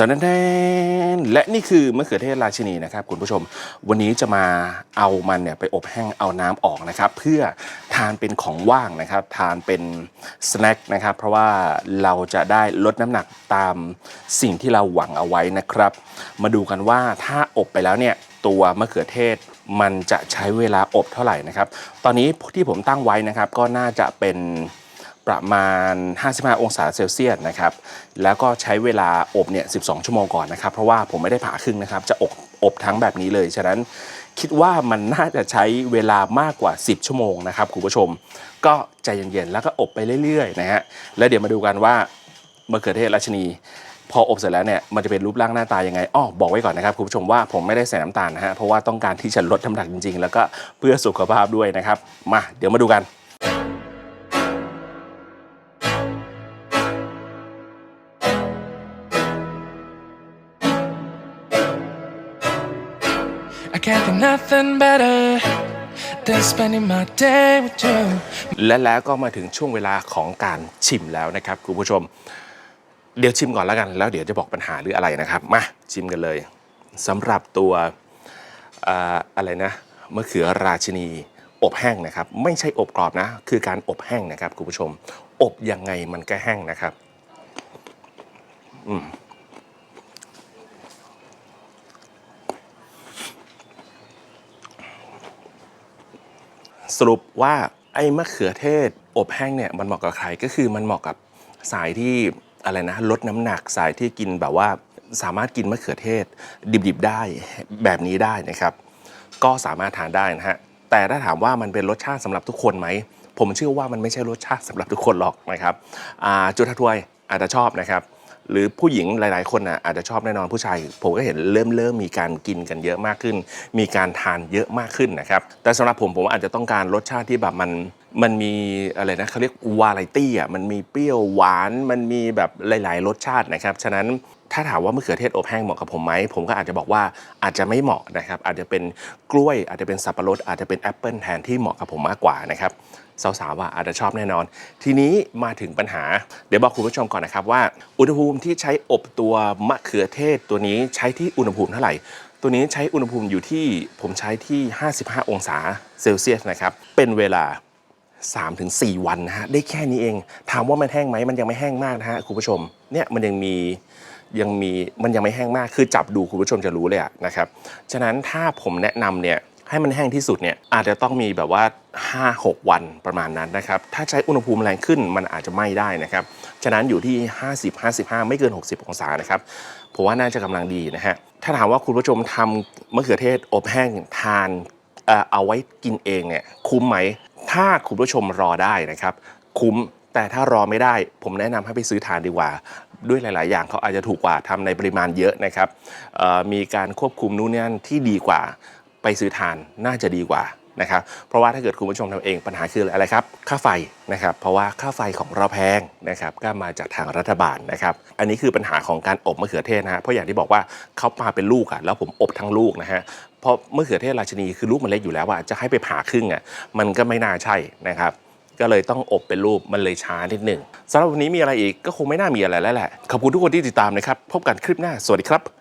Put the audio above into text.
จานแดนและนี่คือมะเขือเทศราชินีนะครับคุณผู้ชม วันนี้จะมาเอามันเนี่ยไปอบแห้งเอาน้ำออกนะครับ เพื่อทานเป็นของว่างนะครับ ทานเป็นสแน็คนะครับ เพราะว่าเราจะได้ลดน้ำหนักตามสิ่งที่เราหวังเอาไว้นะครับ มาดูกันว่าถ้าอบไปแล้วเนี่ยตัวมะเขือเทศมันจะใช้เวลาอบเท่าไหร่นะครับ ตอนนี้ที่ผมตั้งไว้นะครับก็น่าจะเป็น ประมาณ 55 องศาเซลเซียสนะครับ แล้วก็ใช้เวลาอบเนี่ย 12 ชั่วโมงก่อนนะครับ เพราะว่าผมไม่ได้ผ่าครึ่งนะครับ จะอบอบทั้งแบบนี้เลย ฉะนั้นคิดว่ามันน่าจะใช้เวลามากกว่า 10 ชั่วโมงนะครับคุณผู้ชม ก็ใจเย็นๆ แล้วก็อบไปเรื่อยๆ นะฮะ แล้วเดี๋ยวมาดูกันว่ามะเขือเทศราชนี พออบเสร็จแล้วเนี่ยมันจะเป็นรูปร่างหน้าตายังไงอ้อบอกไว้ก่อนนะครับคุณผู้ชมว่าผมไม่ได้ใส่น้ำตาลนะฮะเพราะว่าต้องการที่จะลดน้ำหนักจริง ๆ แล้วก็เพื่อสุขภาพด้วยนะครับ มาเดี๋ยวมาดูกัน I can't think nothing better than spending my day with you. และแล้วก็มาถึงช่วงเวลาของการชิมแล้วนะครับคุณผู้ชม เดี๋ยวชิมก่อนแล้วกันแล้วเดี๋ยวจะบอกปัญหาหรืออะไรนะครับ มาชิมกันเลยสำหรับตัวอะไรนะมะเขือราชินีอบแห้งนะครับ ไม่ใช่อบกรอบนะ คือการอบแห้งนะครับคุณผู้ชม อบยังไงมันก็แห้งนะครับ สรุปว่าไอ้มะเขือเทศอบแห้งเนี่ยมันเหมาะกับใครก็คือมันเหมาะกับสายที่อะไรนะลดน้ำหนักสายที่กินแบบว่าสามารถกินมะเขือเทศ ดิบๆได้แบบนี้ได้นะครับ ก็สามารถทานได้นะฮะแต่ถ้าถามว่ามันเป็นรสชาติสำหรับทุกคนไหมผมเชื่อว่ามันไม่ใช่รสชาติสำหรับทุกคนหรอกนะครับจุดทัทวยอาจจะชอบนะครับ หรือผู้หญิงหลาย ๆ คนน่ะอาจจะชอบแน่นอนผู้ชาย ผมก็เห็นเริ่มเริ่มมีการกินกันเยอะมากขึ้น มีการทานเยอะมากขึ้นนะครับ แต่สำหรับผมผมอาจจะต้องการรสชาติที่แบบมันมันมีอะไรนะเขาเรียกวาไรตี้อะมันมีเปรี้ยวหวานมันมีแบบหลาย ๆ รสชาตินะครับ ฉะนั้น ถ้าถามว่ามะเขือเทศอบแห้งเหมาะกับผมไหม ผมก็อาจจะบอกว่าอาจจะไม่เหมาะนะครับ อาจจะเป็นกล้วย อาจจะเป็นสับปะรด อาจจะเป็นแอปเปิลแทนที่เหมาะกับผมมากกว่านะครับสาวๆว่าอาจจะชอบแน่นอน ทีนี้มาถึงปัญหา เดี๋ยวบอกคุณผู้ชมก่อนนะครับว่า อุณหภูมิที่ใช้อบตัวมะเขือเทศตัวนี้ใช้ที่อุณหภูมิเท่าไหร่ ตัวนี้ใช้อุณหภูมิอยู่ที่ผมใช้ที่ 55 องศาเซลเซียสนะครับ เป็นเวลา 3-4วันนะฮะได้แค่นี้เองถามว่ามันแห้งไหมมันยังไม่แห้งมากนะฮะคุณผู้ชมเนี่ยมันยังมียังมีมันยังไม่แห้งมากคือจับดูคุณผู้ชมจะรู้เลยะนะครับฉะนั้นถ้าผมแนะนำเนี่ยให้มันแห้งที่สุดเนี่ยอาจจะต้องมีแบบว่า 5-6 วันประมาณนั้นนะครับถ้าใช้อุณหภูมิแรงขึ้นมันอาจจะไหม้ได้นะครับฉะนั้นอยู่ที่ 50-55 ไม่เกิน 60 องศานะครับผมว่าน่าจะกำลังดีนะฮะถ้าถามว่าคุณผู้ชมทำมะเขือเทศอบแห้งทานเอาไว้กินเองเนี่ยคุ้มไหม ถ้าคุณผู้ชมรอได้นะครับ คุ้มแต่ถ้ารอไม่ได้ ผมแนะนำให้ไปซื้อทานดีกว่า ด้วยหลาย ๆ อย่างเขาอาจจะถูกกว่าทำในปริมาณเยอะนะครับมีการควบคุมนู่นนี่ที่ดีกว่า ไปซื้อทานน่าจะดีกว่า นะครับเพราะว่าถ้าเกิดคุณผู้ชมทำเองปัญหาคืออะไรครับค่าไฟนะครับเพราะว่าค่าไฟของเราแพงนะครับก็มาจากทางรัฐบาลนะครับอันนี้คือปัญหาของการอบมะเขือเทศนะฮะเพราะอย่างที่บอกว่าเขามาเป็นลูกอะแล้วผมอบทั้งลูกนะฮะเพราะมะเขือเทศราชินีคือลูกมันเล็กอยู่แล้วอะจะให้ไปผ่าครึ่งอะมันก็ไม่น่าใช่นะครับก็เลยต้องอบเป็นรูปมันเลยช้านิดหนึ่งสำหรับวันนี้มีอะไรอีกก็คงไม่น่ามีอะไรแล้วแหละขอบคุณทุกคนที่ติดตามนะครับพบกันคลิปหน้าสวัสดีครับ